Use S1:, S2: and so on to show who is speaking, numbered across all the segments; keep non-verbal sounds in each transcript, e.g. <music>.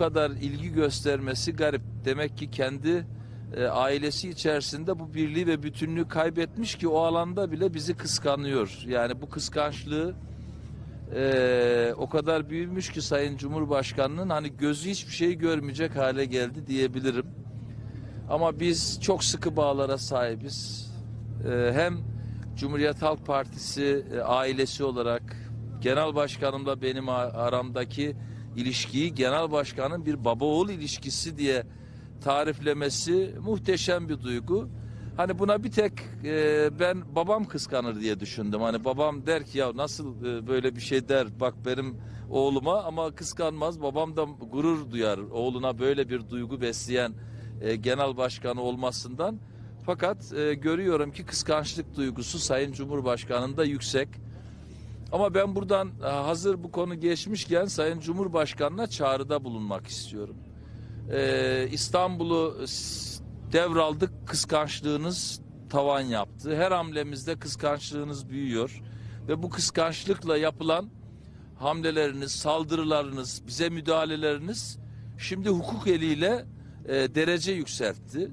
S1: kadar ilgi göstermesi garip. Demek ki kendi e, ailesi içerisinde bu birliği ve bütünlüğü kaybetmiş ki o alanda bile bizi kıskanıyor. Yani bu kıskançlığı e, o kadar büyümüş ki Sayın Cumhurbaşkanı'nın hani gözü hiçbir şeyi görmeyecek hale geldi diyebilirim. Ama biz çok sıkı bağlara sahibiz. E, hem Cumhuriyet Halk Partisi e, ailesi olarak genel başkanımla benim aramdaki ilişkiyi genel başkanın bir baba oğul ilişkisi diye tariflemesi muhteşem bir duygu. Hani buna bir tek e, ben babam kıskanır diye düşündüm. Hani babam der ki ya nasıl e, böyle bir şey der bak benim oğluma ama kıskanmaz. Babam da gurur duyar oğluna böyle bir duygu besleyen e, genel başkanı olmasından. Fakat e, görüyorum ki kıskançlık duygusu Sayın Cumhurbaşkanı'nda yüksek. Ama ben buradan e, hazır bu konu geçmişken Sayın Cumhurbaşkanı'na çağrıda bulunmak istiyorum. Ee, İstanbul'u devraldık, kıskançlığınız tavan yaptı. Her hamlemizde kıskançlığınız büyüyor. Ve bu kıskançlıkla yapılan hamleleriniz, saldırılarınız, bize müdahaleleriniz şimdi hukuk eliyle e, derece yükseltti.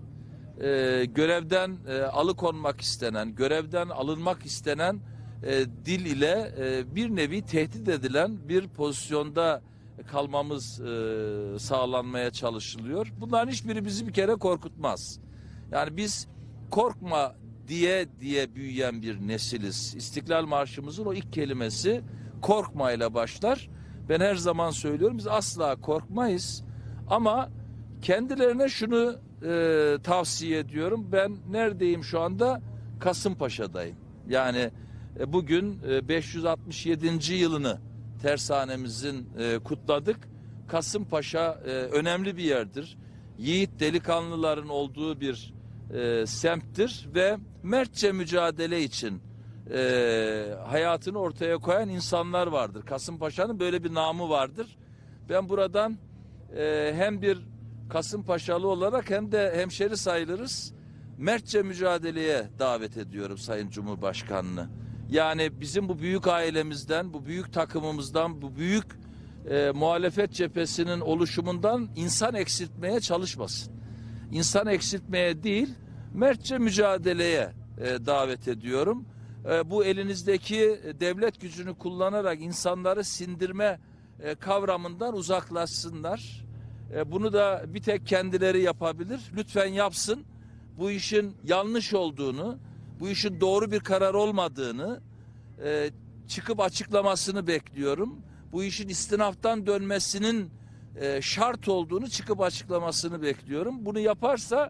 S1: E, görevden e, alıkonmak istenen, görevden alınmak istenen e, dil ile e, bir nevi tehdit edilen bir pozisyonda kalmamız e, sağlanmaya çalışılıyor. Bunların hiçbiri bizi bir kere korkutmaz. Yani biz korkma diye diye büyüyen bir nesiliz. İstiklal Marşımızın o ilk kelimesi korkmayla başlar. Ben her zaman söylüyorum biz asla korkmayız. Ama kendilerine şunu e, tavsiye ediyorum. Ben neredeyim şu anda? Kasımpaşa'dayım. Yani bugün e, 567. yılını tersanemizin e, kutladık. Kasımpaşa e, önemli bir yerdir. Yiğit delikanlıların olduğu bir e, semttir ve mertçe mücadele için e, hayatını ortaya koyan insanlar vardır. Kasımpaşa'nın böyle bir namı vardır. Ben buradan e, hem bir Kasımpaşalı olarak hem de hemşeri sayılırız. Mertçe mücadeleye davet ediyorum Sayın Cumhurbaşkanını. Yani bizim bu büyük ailemizden, bu büyük takımımızdan, bu büyük e, muhalefet cephesinin oluşumundan insan eksiltmeye çalışmasın. İnsan eksiltmeye değil, mertçe mücadeleye e, davet ediyorum. E, bu elinizdeki devlet gücünü kullanarak insanları sindirme e, kavramından uzaklaşsınlar. E, bunu da bir tek kendileri yapabilir. Lütfen yapsın. Bu işin yanlış olduğunu, bu işin doğru bir karar olmadığını e, çıkıp açıklamasını bekliyorum. Bu işin istinaftan dönmesinin e, şart olduğunu çıkıp açıklamasını bekliyorum. Bunu yaparsa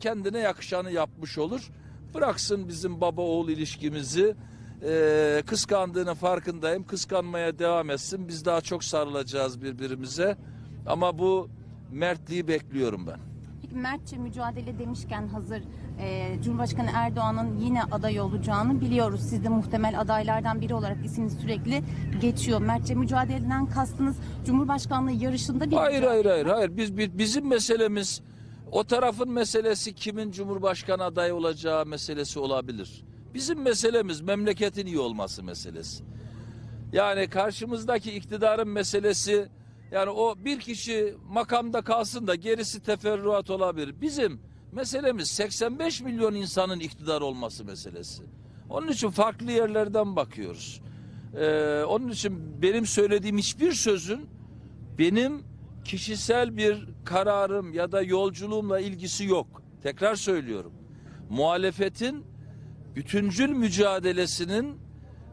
S1: kendine yakışanı yapmış olur. Bıraksın bizim baba oğul ilişkimizi. E, kıskandığının farkındayım. Kıskanmaya devam etsin. Biz daha çok sarılacağız birbirimize. Ama bu mertliği bekliyorum ben.
S2: Peki Mertçe mücadele demişken hazır e, Cumhurbaşkanı Erdoğan'ın yine aday olacağını biliyoruz. Siz de muhtemel adaylardan biri olarak isminiz sürekli geçiyor. Mertçe mücadeleden kastınız Cumhurbaşkanlığı yarışında bir
S1: Hayır hayır hayır hayır biz, biz bizim meselemiz o tarafın meselesi kimin cumhurbaşkanı adayı olacağı meselesi olabilir. Bizim meselemiz memleketin iyi olması meselesi. Yani karşımızdaki iktidarın meselesi yani o bir kişi makamda kalsın da gerisi teferruat olabilir. Bizim meselemiz 85 milyon insanın iktidar olması meselesi. Onun için farklı yerlerden bakıyoruz. Ee, onun için benim söylediğim hiçbir sözün benim kişisel bir kararım ya da yolculuğumla ilgisi yok. Tekrar söylüyorum. Muhalefetin bütüncül mücadelesinin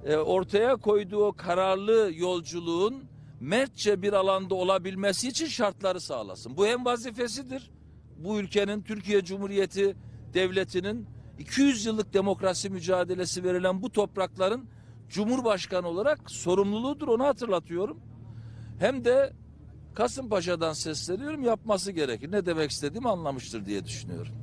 S1: e, ortaya koyduğu kararlı yolculuğun mertçe bir alanda olabilmesi için şartları sağlasın. Bu hem vazifesidir. Bu ülkenin Türkiye Cumhuriyeti Devleti'nin 200 yıllık demokrasi mücadelesi verilen bu toprakların Cumhurbaşkanı olarak sorumluluğudur onu hatırlatıyorum. Hem de Kasımpaşa'dan sesleniyorum yapması gerekir. Ne demek istediğimi anlamıştır diye düşünüyorum.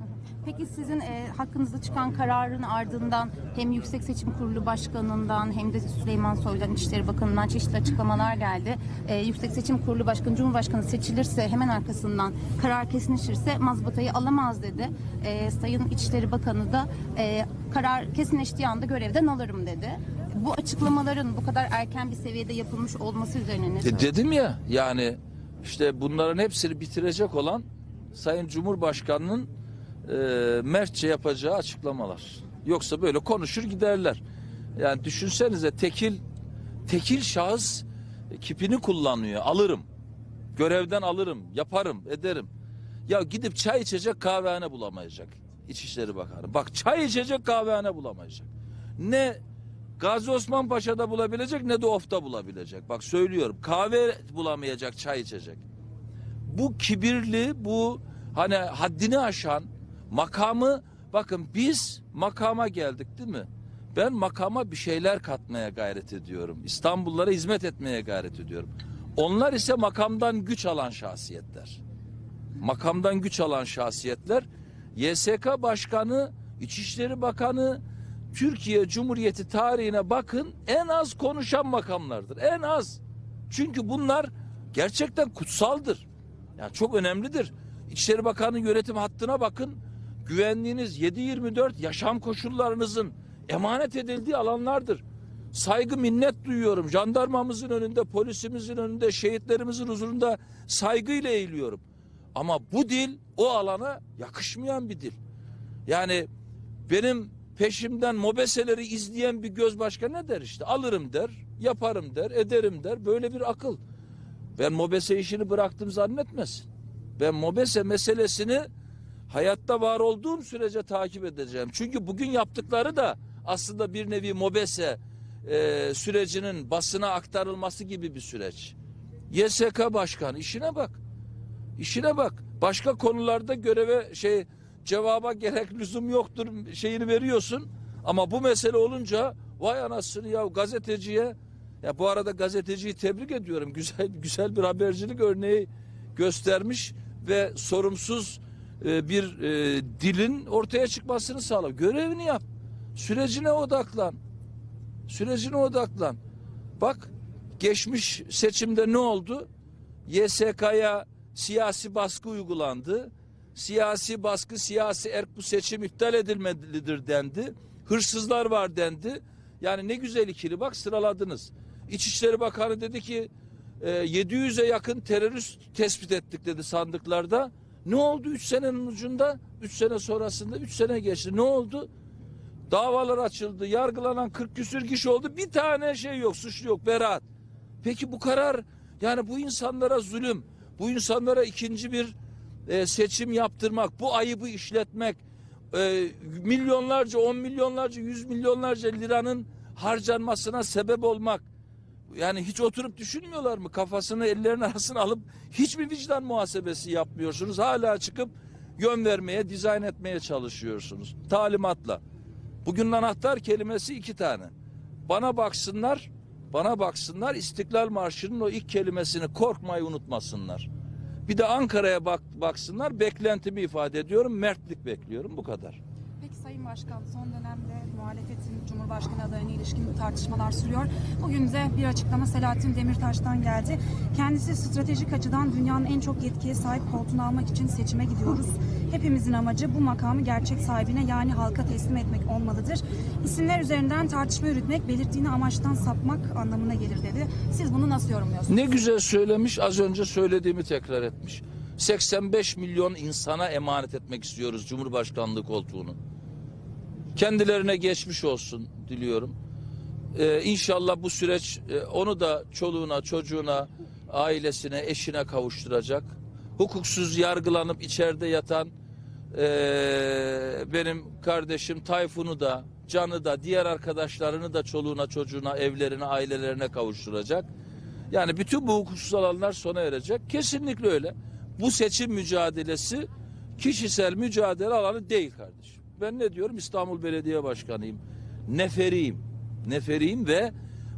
S2: Peki sizin e, hakkınızda çıkan kararın ardından hem Yüksek Seçim Kurulu Başkanı'ndan hem de Süleyman Soylu'dan İçişleri Bakanı'ndan çeşitli açıklamalar geldi. E, Yüksek Seçim Kurulu Başkanı Cumhurbaşkanı seçilirse hemen arkasından karar kesinleşirse mazbatayı alamaz dedi. E, Sayın İçişleri Bakanı da e, karar kesinleştiği anda görevden alırım dedi. Bu açıklamaların bu kadar erken bir seviyede yapılmış olması üzerine ne
S1: E, dedim ya yani işte bunların hepsini bitirecek olan Sayın Cumhurbaşkanı'nın e, mertçe yapacağı açıklamalar. Yoksa böyle konuşur giderler. Yani düşünsenize tekil tekil şahıs kipini kullanıyor. Alırım. Görevden alırım, yaparım, ederim. Ya gidip çay içecek kahvehane bulamayacak. İçişleri Bakanı. Bak çay içecek kahvehane bulamayacak. Ne Gazi Osman Paşa'da bulabilecek ne de Of'ta bulabilecek. Bak söylüyorum kahve bulamayacak, çay içecek. Bu kibirli, bu hani haddini aşan makamı bakın biz makama geldik değil mi? Ben makama bir şeyler katmaya gayret ediyorum. İstanbullara hizmet etmeye gayret ediyorum. Onlar ise makamdan güç alan şahsiyetler. Makamdan güç alan şahsiyetler. YSK Başkanı, İçişleri Bakanı, Türkiye Cumhuriyeti tarihine bakın en az konuşan makamlardır. En az. Çünkü bunlar gerçekten kutsaldır. Yani çok önemlidir. İçişleri Bakanı yönetim hattına bakın. Güvenliğiniz 7-24 yaşam koşullarınızın emanet edildiği alanlardır. Saygı minnet duyuyorum. Jandarmamızın önünde, polisimizin önünde, şehitlerimizin huzurunda saygıyla eğiliyorum. Ama bu dil o alana yakışmayan bir dil. Yani benim peşimden mobeseleri izleyen bir göz başka ne der işte? Alırım der, yaparım der, ederim der. Böyle bir akıl. Ben mobese işini bıraktım zannetmesin. Ben mobese meselesini hayatta var olduğum sürece takip edeceğim. Çünkü bugün yaptıkları da aslında bir nevi mobese e, sürecinin basına aktarılması gibi bir süreç. YSK Başkanı işine bak. İşine bak. Başka konularda göreve şey cevaba gerek <laughs> lüzum yoktur şeyini veriyorsun. Ama bu mesele olunca vay anasını ya gazeteciye ya bu arada gazeteciyi tebrik ediyorum. Güzel <laughs> güzel bir habercilik örneği göstermiş ve sorumsuz e, bir e, dilin ortaya çıkmasını sağla. Görevini yap. Sürecine odaklan. Sürecine odaklan. Bak geçmiş seçimde ne oldu? YSK'ya siyasi baskı uygulandı. Siyasi baskı, siyasi erk bu seçim iptal edilmelidir dendi. Hırsızlar var dendi. Yani ne güzel ikili bak sıraladınız. İçişleri Bakanı dedi ki e, 700'e yakın terörist tespit ettik dedi sandıklarda. Ne oldu 3 senenin ucunda? 3 sene sonrasında 3 sene geçti. Ne oldu? Davalar açıldı. Yargılanan 40 küsür kişi oldu. Bir tane şey yok, suçlu yok, beraat. Peki bu karar yani bu insanlara zulüm, bu insanlara ikinci bir e, seçim yaptırmak, bu ayıbı işletmek, e, milyonlarca, on milyonlarca, yüz milyonlarca liranın harcanmasına sebep olmak. Yani hiç oturup düşünmüyorlar mı? Kafasını ellerinin arasına alıp hiç mi vicdan muhasebesi yapmıyorsunuz? Hala çıkıp yön vermeye, dizayn etmeye çalışıyorsunuz. Talimatla. Bugün anahtar kelimesi iki tane. Bana baksınlar, bana baksınlar İstiklal Marşı'nın o ilk kelimesini korkmayı unutmasınlar. Bir de Ankara'ya bak, baksınlar beklentimi ifade ediyorum. Mertlik bekliyorum bu kadar.
S3: Sayın Başkan son dönemde muhalefetin Cumhurbaşkanı adayına ilişkin tartışmalar sürüyor. Bugün de bir açıklama Selahattin Demirtaş'tan geldi. Kendisi stratejik açıdan dünyanın en çok yetkiye sahip koltuğunu almak için seçime gidiyoruz. Hepimizin amacı bu makamı gerçek sahibine yani halka teslim etmek olmalıdır. İsimler üzerinden tartışma yürütmek belirttiğini amaçtan sapmak anlamına gelir dedi. Siz bunu nasıl yorumluyorsunuz?
S1: Ne güzel söylemiş az önce söylediğimi tekrar etmiş. 85 milyon insana emanet etmek istiyoruz Cumhurbaşkanlığı koltuğunu. Kendilerine geçmiş olsun diliyorum. Ee, inşallah bu süreç e, onu da çoluğuna, çocuğuna, ailesine, eşine kavuşturacak. Hukuksuz yargılanıp içeride yatan e, benim kardeşim Tayfun'u da, Can'ı da, diğer arkadaşlarını da çoluğuna, çocuğuna, evlerine, ailelerine kavuşturacak. Yani bütün bu hukuksuz alanlar sona erecek. Kesinlikle öyle. Bu seçim mücadelesi kişisel mücadele alanı değil kardeşim. Ben ne diyorum? İstanbul Belediye Başkanıyım. Neferiyim. Neferiyim ve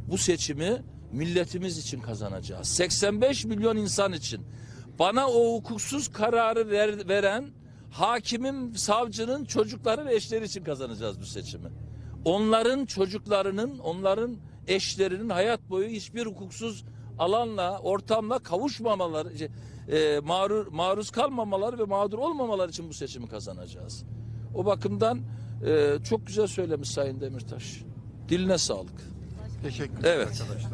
S1: bu seçimi milletimiz için kazanacağız. 85 milyon insan için. Bana o hukuksuz kararı ver- veren hakimin, savcının, çocukları ve eşleri için kazanacağız bu seçimi. Onların çocuklarının, onların eşlerinin hayat boyu hiçbir hukuksuz alanla, ortamla kavuşmamaları, şey, e, maruz, maruz kalmamaları ve mağdur olmamaları için bu seçimi kazanacağız. O bakımdan e, çok güzel söylemiş Sayın Demirtaş. Diline sağlık.
S4: Teşekkür
S1: Evet.
S4: arkadaşlar.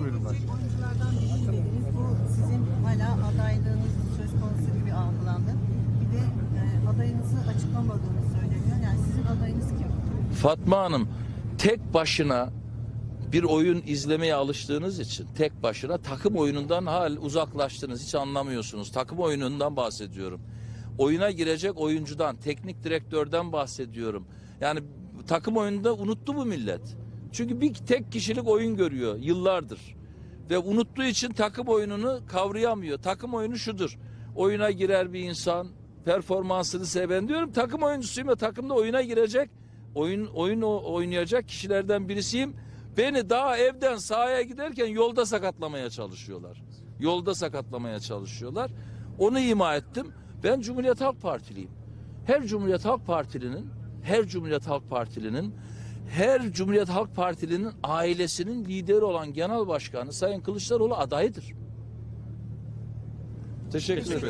S4: Buyurun başkanım.
S5: oyunculardan biri dediniz. Bu sizin
S4: hala adaylığınız söz konusu gibi algılandı. Bir de e, adayınızı açıklamadığını söyleniyor. Yani sizin adayınız kim?
S1: Fatma Hanım tek başına bir oyun izlemeye alıştığınız için tek başına takım oyunundan hal uzaklaştınız. Hiç anlamıyorsunuz. Takım oyunundan bahsediyorum. Oyuna girecek oyuncudan, teknik direktörden bahsediyorum. Yani takım oyununda unuttu bu millet. Çünkü bir tek kişilik oyun görüyor yıllardır. Ve unuttuğu için takım oyununu kavrayamıyor. Takım oyunu şudur. Oyuna girer bir insan, performansını seven diyorum. Takım oyuncusuyum ve takımda oyuna girecek, oyun oyun oynayacak kişilerden birisiyim. Beni daha evden sahaya giderken yolda sakatlamaya çalışıyorlar. Yolda sakatlamaya çalışıyorlar. Onu ima ettim. Ben Cumhuriyet Halk Partiliyim. Her Cumhuriyet Halk Partilinin, her Cumhuriyet Halk Partilinin, her Cumhuriyet Halk Partilinin ailesinin lideri olan Genel Başkanı Sayın Kılıçdaroğlu adayıdır. Teşekkür ederim.